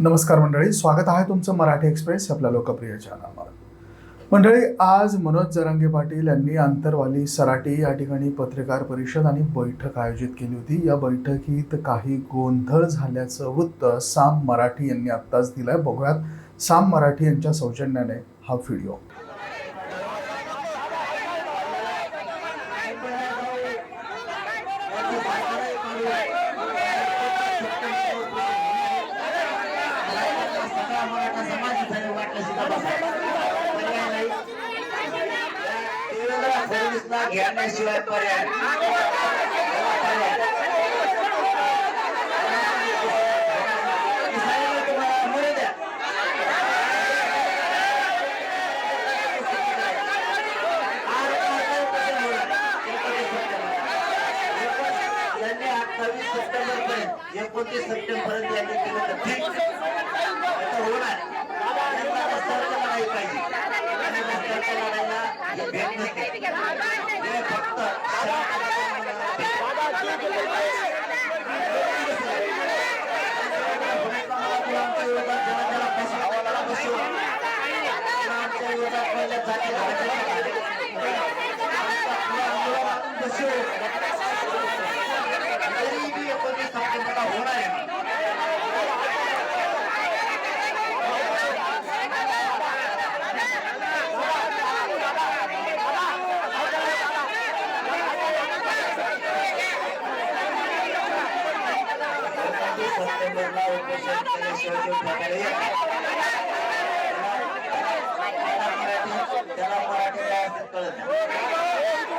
नमस्कार मंडळी स्वागत आहे तुमचं मराठी एक्सप्रेस आपल्या लोकप्रिय चॅनलवर मंडळी आज मनोज जरांगे पाटील यांनी आंतरवाली सराटी या ठिकाणी पत्रकार परिषद आणि बैठक आयोजित केली होती. या बैठकीत काही गोंधळ झाल्याचं वृत्त साम मराठी यांनी आत्ताच दिलं आहे बघूयात साम मराठी यांच्या सौजन्याने हा व्हिडिओ घेण्याशिवाय पर्याय द्या अठ्ठावीस सप्टेंबर पर्यंत एकोणतीस सप्टेंबर पर्यंत यांनी केलं तर ठीक होणार त्यांना पाहिजे भेट नसते गरीबी एकोणतीस सप्टेंबरला होणार आहे एकोणतीस सप्टेंबरला उपोषण केल्याशिवाय तो प्रकारे येत नाही. त्याला मराठी त्याला मराठी काय असेल कळत नाही.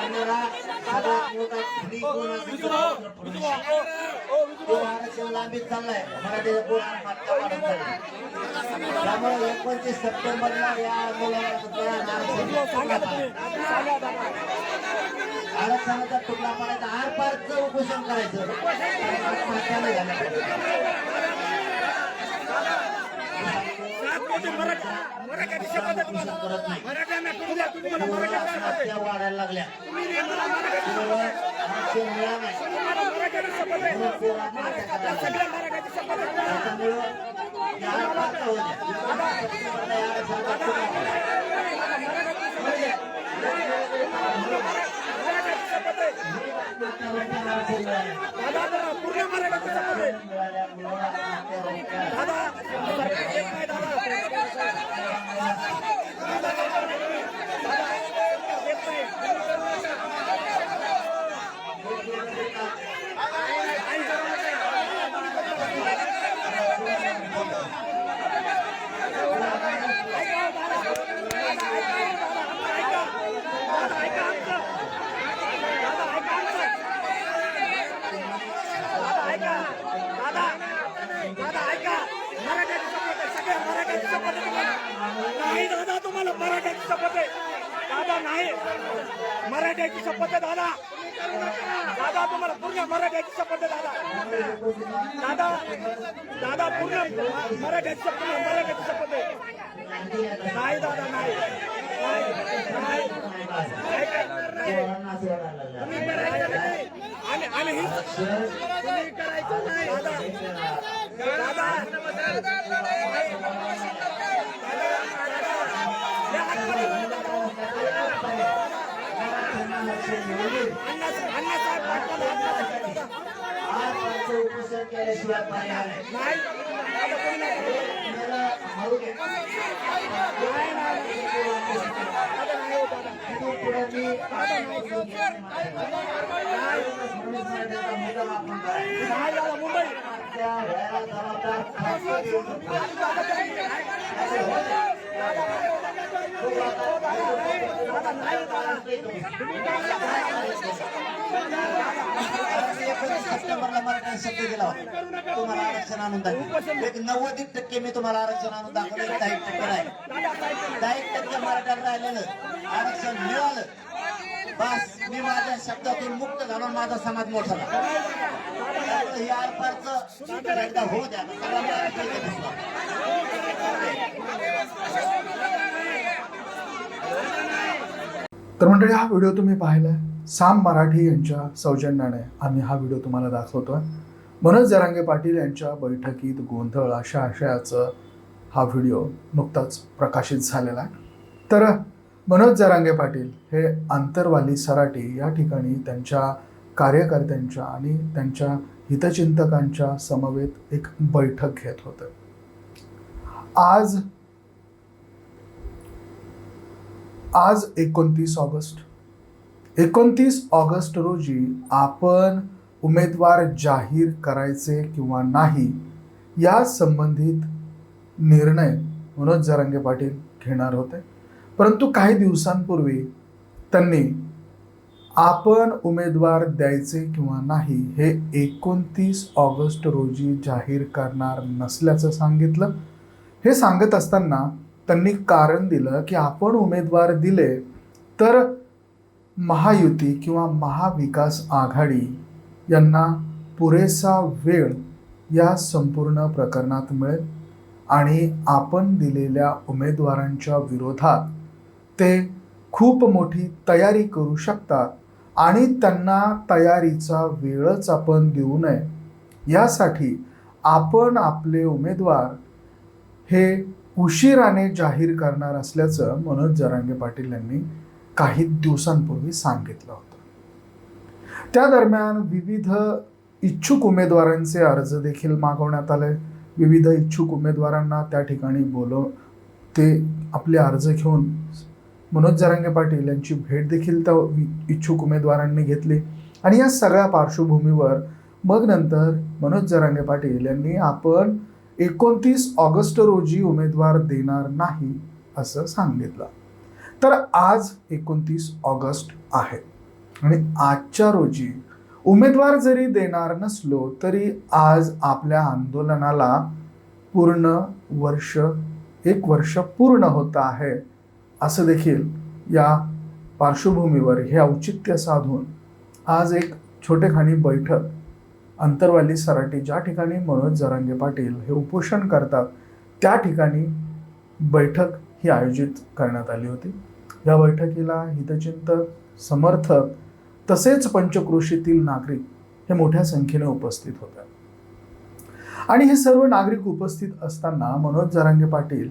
मारणारा सगळ्यात मोठा खुनी कोण असेल तर फडणवीस. तो आरक्षण लांबीत चाललाय मराठीचा पोरा मागच्या वाढत चाललाय त्यामुळे एकोणतीस सप्टेंबरला या आंदोलनाचा आरक्षण. आरक्षणाचा तुकडा पाडायचा आर पारचं उपोषण करायचं आत्महत्या नाही झाल्या पाहिजे. उपोषण करत नाही पोरं आत्महत्या वाढायला लागल्या मराठ्याची शपथ दादा. दादा, तुम्हाला पूर्ण मराठ्याची शपथ दादा. दादा दादा, पूर्ण मराठ्याची शपथ शपथ नाही दादा, नाही. तुम्ही करायचं नाही. आणि आणि दादा दादा. अण्णासाहेब उपोषण केल्याशिवाय पर्याय नाही. नाही दादा कोणी शब्द दिला होता तुम्हाला आरक्षण आणून दाखवलं एक नव्वद टक्के मी तुम्हाला आरक्षण आणून दाखवलं एक दहा एक टक्के राहील दहा एक टक्के मराठ्याला राहिलेलं आरक्षण मिळालं बस मी माझ्या शब्दातून मुक्त घालून माझा समाज मोठा झाला हे आरपारचं एकदा होऊ द्या सगळा तर मंडळी हा व्हिडिओ तुम्ही पाहिलाय. साम मराठी यांच्या सौजन्याने आम्ही हा व्हिडिओ तुम्हाला दाखवतोय. मनोज जरांगे पाटील यांच्या बैठकीत गोंधळ अशा आशयाचं हा व्हिडिओ नुकताच प्रकाशित झालेला आहे. तर मनोज जरांगे पाटील हे आंतरवाली सराटी या ठिकाणी त्यांच्या कार्यकर्त्यांच्या आणि त्यांच्या हितचिंतकांच्या समवेत एक बैठक घेत होते. आज आज एकोणतीस ऑगस्ट. एकोणतीस ऑगस्ट रोजी आपण उमेदवार जाहीर करायचे किंवा नाही या संबंधित निर्णय मनोज जरांगे पाटील घेणार होते. परंतु काही दिवसांपूर्वी त्यांनी आपण उमेदवार द्यायचे किंवा नाही हे एकोणतीस ऑगस्ट रोजी जाहीर करणार नसल्याचं सांगितलं. हे सांगत असताना त्यांनी कारण दिलं की आपण उमेदवार दिले तर महायुती किंवा महाविकास आघाडी यांना पुरेसा वेळ या संपूर्ण प्रकरणात मिळेल. आणि आपण दिलेल्या उमेदवारांच्या विरोधात ते खूप मोठी तयारी करू शकतात आणि त्यांना तयारीचा वेळच आपण देऊ नये. यासाठी आपण आपले उमेदवार हे उशिराने जाहीर करणार असल्याचं मनोज जरांगे पाटील यांनी काही दिवसांपूर्वी सांगितलं होतं. त्या दरम्यान विविध इच्छुक उमेदवारांचे अर्ज देखील मागवण्यात आले. विविध इच्छुक उमेदवारांना त्या ठिकाणी बोलव ते आपले अर्ज घेऊन मनोज जरांगे पाटील यांची भेट देखील त्या इच्छुक उमेदवारांनी घेतली. आणि या सगळ्या पार्श्वभूमीवर मग नंतर मनोज जरांगे पाटील यांनी आपण एकोणतीस ऑगस्ट रोजी उमेदवार देणार नाही असं सांगितलं. तर आज एकोणतीस ऑगस्ट आहे आणि आजच्या रोजी उमेदवार जरी देणार नसलो तरी आज आपल्या आंदोलनाला पूर्ण वर्ष एक वर्ष पूर्ण होत आहे असं देखील या पार्श्वभूमीवर हे औचित्य साधून आज एक छोटेखानी बैठक अंतरवाली सराटी ज्या ठिकाणी मनोज जरांगे पाटील हे उपोषण करतात त्या ठिकाणी बैठक ही आयोजित करण्यात आली होती. या बैठकीला हितचिंतक समर्थक तसेच पंचक्रोशीतील नागरिक हे मोठ्या संख्येने उपस्थित होत्या आणि हे सर्व नागरिक उपस्थित असताना मनोज जरांगे पाटील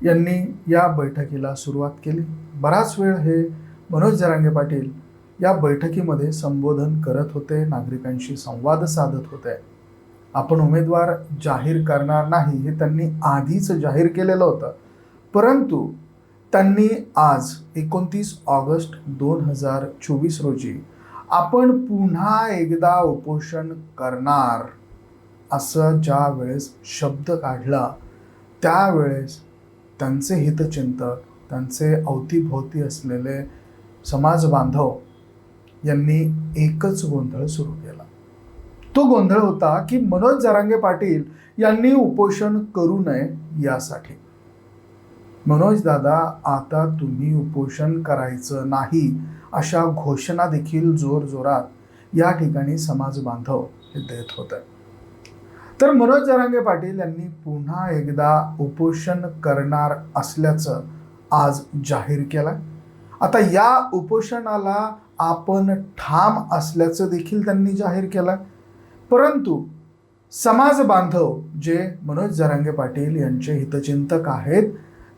यांनी या बैठकीला सुरुवात केली. बराच वेळ हे मनोज जरांगे पाटील या बैठकीमध्ये संबोधन करत होते नागरिकांशी संवाद साधत होते. आपण उमेदवार जाहीर करणार नाही हे त्यांनी आधीच जाहीर केलेलं होतं. परंतु त्यांनी आज एकोणतीस ऑगस्ट दोन हजार चोवीस रोजी आपण पुन्हा एकदा उपोषण करणार असं ज्या वेळेस शब्द काढला त्यावेळेस त्यांचे हितचिंतक त्यांचे अवतीभोवती असलेले समाज बांधव यांनी एकच गोंधळ सुरू केला. तो गोंधळ होता की मनोज जरांगे पाटील यांनी उपोषण करू नये यासाठी. मनोज दादा आता तुम्ही उपोषण करायचं नाही अशा घोषणा देखील जोरजोरात या ठिकाणी समाज बांधव हे देत होते. तर मनोज जरांगे पाटील यांनी पुन्हा एकदा उपोषण करणार असल्याचं आज जाहीर केलं आता या उपोषणाला आपण ठाम असल्याचं देखील त्यांनी जाहीर केलं. परंतु समाज बांधव जे मनोज जरांगे पाटील यांचे हितचिंतक आहेत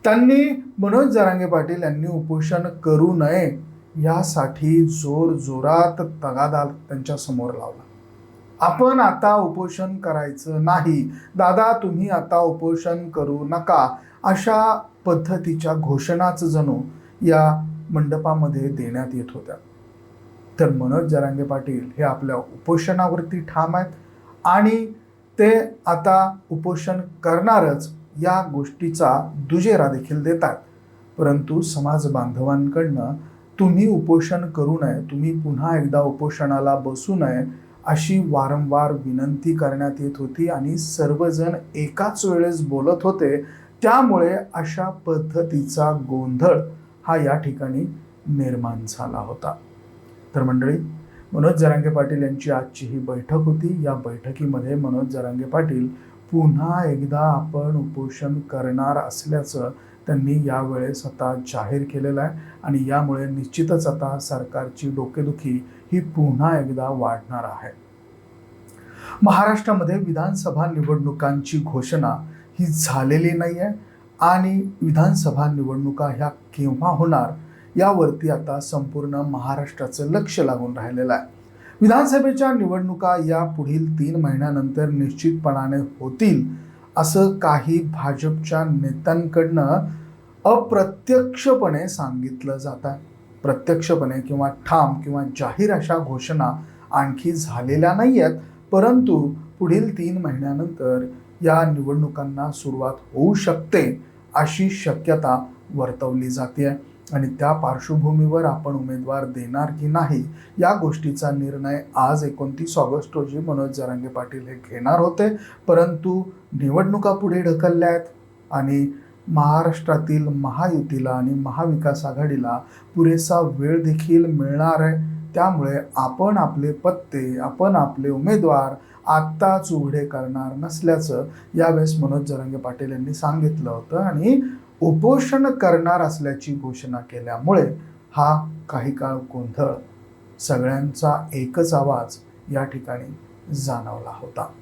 त्यांनी मनोज जरांगे पाटील यांनी उपोषण करू नये यासाठी जोर जोरात तगादा त्यांच्यासमोर लावला. आपण आता उपोषण करायचं नाही. दादा तुम्ही आता उपोषण करू नका. अशा पद्धतीच्या घोषणाच जणू या मंडपामध्ये देण्यात येत होत्या. तर मनोज जरांगे पाटील हे आपल्या उपोषणावरती ठाम आहेत. आणि ते आता उपोषण करणारच या गोष्टीचा दुजेरा देखील देतात परंतु समाज बांधवांकडनं तुम्ही उपोषण करू नये तुम्ही पुन्हा एकदा उपोषणाला बसू नये अशी वारंवार विनंती करण्यात येत होती आणि सर्वजण एकाच वेळेस बोलत होते. त्यामुळे अशा पद्धतीचा गोंधळ हा या ठिकाणी निर्माण झाला होता. तर मंडळी मनोज जरांगे पाटील यांची आजची ही बैठक होती. या बैठकीमध्ये मनोज जरांगे पाटील पुन्हा एकदा आपण उपोषण करणार असल्याचं त्यांनी यावेळेस आता जाहीर केलेलं आहे आणि यामुळे निश्चितच आता सरकारची डोकेदुखी ही पुन्हा एकदा वाढणार आहे. महाराष्ट्रामध्ये विधानसभा निवडणुकांची घोषणा ही झालेली नाही आहे आणि विधानसभा निवडणुका ह्या केव्हा होणार यावरती आता संपूर्ण महाराष्ट्राचं लक्ष लागून राहिलेलं आहे. विधानसभेच्या निवडणुका या पुढील तीन महिन्यानंतर निश्चितपणाने होतील असं काही भाजपच्या नेत्यांकडनं अप्रत्यक्षपणे सांगितलं जात आहे. प्रत्यक्षपणे किंवा ठाम किंवा जाहीर अशा घोषणा आणखी झालेल्या नाही आहेत परंतु पुढील तीन महिन्यानंतर या निवडणुकांना सुरुवात होऊ शकते अशी शक्यता वर्तवली जाते आणि त्या पार्श्वभूमीवर आपण उमेदवार देणार की नाही या गोष्टीचा निर्णय आज एकोणतीस ऑगस्ट रोजी मनोज जरांगे पाटील हे घेणार होते. परंतु निवडणुका पुढे ढकलल्या आहेत आणि महाराष्ट्रातील महायुतीला आणि महाविकास आघाडीला पुरेसा वेळ देखील मिळणार आहे. त्यामुळे आपण आपले पत्ते आपण आपले उमेदवार आत्ताच उघडे करणार नसल्याचं यावेळेस मनोज जरांगे पाटील यांनी सांगितलं होतं आणि उपोषण करणार असल्याची घोषणा केल्यामुळे हा काही काळ गोंधळ सगळ्यांचा एकच आवाज या ठिकाणी जाणवला होता.